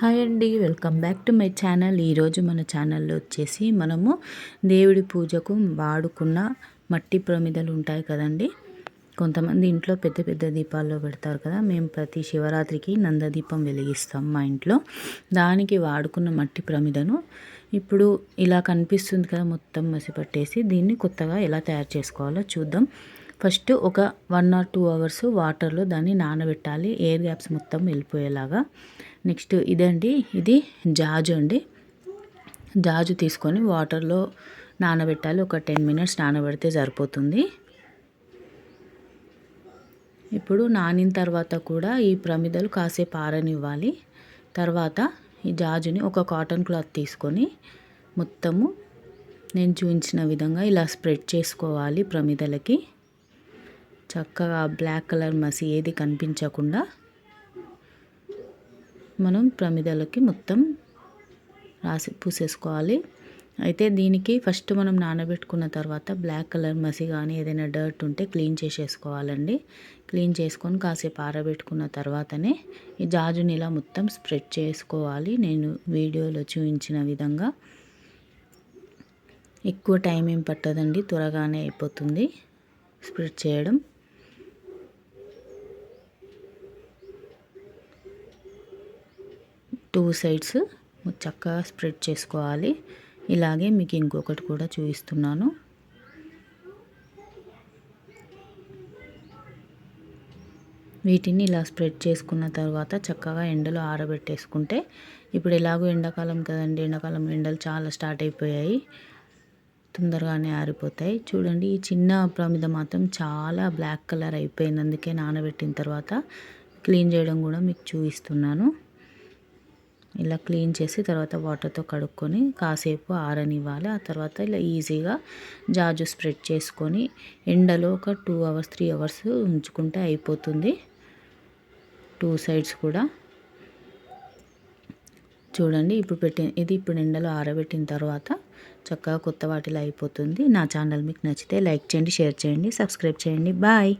Hi అండి welcome back to my channel. ఈరోజు మన ఛానల్లో వచ్చేసి మనము దేవుడి పూజకు వాడుకున్న మట్టి ప్రమిదలు ఉంటాయి కదండి. కొంతమంది ఇంట్లో పెద్ద పెద్ద దీపాల్లో పెడతారు కదా మేము ప్రతి శివరాత్రికి నందదీపం వెలిగిస్తాం మా ఇంట్లో. దానికి వాడుకున్న మట్టి ప్రమిదను ఇప్పుడు ఇలా కనిపిస్తుంది కదా మొత్తం మసిపట్టేసి దీన్ని కొత్తగా ఎలా తయారు చేసుకోవాలో చూద్దాం. ఫస్ట్ ఒక వన్ ఆర్ టూ అవర్స్ వాటర్లో దాన్ని నానబెట్టాలి. ఎయిర్ గ్యాప్స్ మొత్తం వెళ్ళిపోయేలాగా నెక్స్ట్ ఇదండి ఇది జాజు అండి. జాజు తీసుకొని వాటర్లో నానబెట్టాలి. ఒక టెన్ మినిట్స్ నానబెడితే సరిపోతుంది. ఇప్పుడు నానిన తర్వాత కూడా ఈ ప్రమిదలు కాసేపు ఆరనివ్వాలి. తర్వాత ఈ జాజుని ఒక కాటన్ క్లాత్ తీసుకొని మొత్తము నేను చూపించిన విధంగా ఇలా స్ప్రెడ్ చేసుకోవాలి ప్రమిదలకి. చక్కగా బ్లాక్ కలర్ మసి ఏది కనిపించకుండా మనం ప్రమిదలకి మొత్తం రాసి పూసేసుకోవాలి. అయితే దీనికి ఫస్ట్ మనం నానబెట్టుకున్న తర్వాత బ్లాక్ కలర్ మసి కానీ ఏదైనా డర్ట్ ఉంటే క్లీన్ చేసేసుకోవాలండి. క్లీన్ చేసుకొని కాసేపు ఆరబెట్టుకున్న తర్వాతనే ఈ జాజుని ఇలా మొత్తం స్ప్రెడ్ చేసుకోవాలి. నేను వీడియోలో చూపించిన విధంగా. ఎక్కువ టైం ఏం పట్టదండి త్వరగానే అయిపోతుంది స్ప్రెడ్ చేయడం. టూ సైడ్స్ చక్కగా స్ప్రెడ్ చేసుకోవాలి. ఇలాగే మీకు ఇంకొకటి కూడా చూపిస్తున్నాను. వీటిని ఇలా స్ప్రెడ్ చేసుకున్న తర్వాత చక్కగా ఎండలో ఆరబెట్టేసుకుంటే ఇప్పుడు ఎలాగో ఎండాకాలం కదండి. ఎండాకాలం ఎండలు చాలా స్టార్ట్ అయిపోయాయి. తొందరగానే ఆరిపోతాయి. చూడండి ఈ చిన్న ప్రమిద మాత్రం చాలా బ్లాక్ కలర్ అయిపోయింది అందుకే నానబెట్టిన తర్వాత క్లీన్ చేయడం కూడా మీకు చూపిస్తున్నాను. ఇలా క్లీన్ చేసి తర్వాత వాటర్తో కడుక్కొని కాసేపు ఆరనివ్వాలి. ఆ తర్వాత ఇలా ఈజీగా జాజు స్ప్రెడ్ చేసుకొని ఎండలో ఒక టూ అవర్స్ త్రీ అవర్స్ ఉంచుకుంటే అయిపోతుంది. టూ సైడ్స్ కూడా. చూడండి ఇప్పుడు పెట్టి ఇది ఇప్పుడు ఎండలో ఆరబెట్టిన తర్వాత చక్కగా కొత్త వాటిలో అయిపోతుంది. నా ఛానల్ మీకు నచ్చితే లైక్ చేయండి షేర్ చేయండి సబ్స్క్రైబ్ చేయండి. బాయ్!